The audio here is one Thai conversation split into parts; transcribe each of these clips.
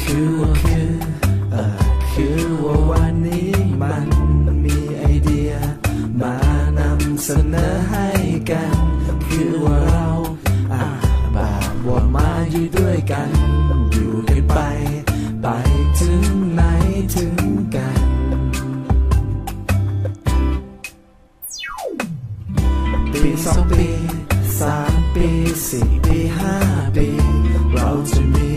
คือว่าคือเออคือว่าวันนี้มันมีไอเดีย มานำเสนอให้กัน คือว่าเราอะบบว่ามาอยู่ด้วยกัน สองปีสามปีสี่ปีห้าปี เราจะมี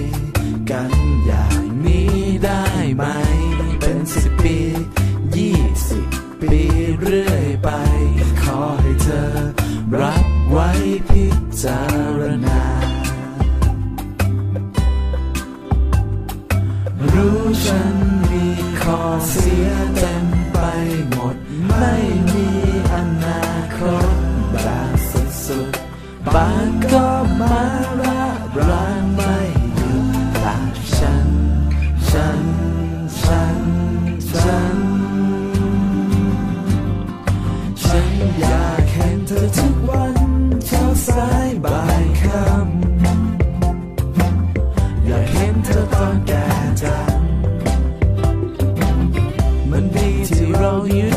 มาละรานไม่หยุดแต่ฉัน ฉัน ฉัน ฉัน ฉันอยากเห็นเธอทุกวันเช้าสายบ่ายค่ำอยากเห็นเธอตอนแก่จังมันดีที่เราอยู่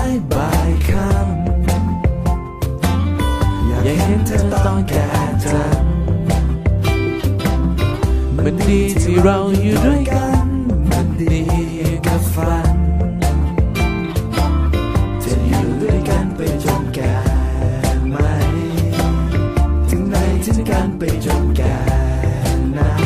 ายบายคำอยากเห็นเธอตอนแก่จัดมันดีที่เราอยู่ด้วยกัน มันดีกับฝัน จะอยู่ด้วยกันไปจนแก่ไหม ถึงไหนถึงกันไปจนแก่นะ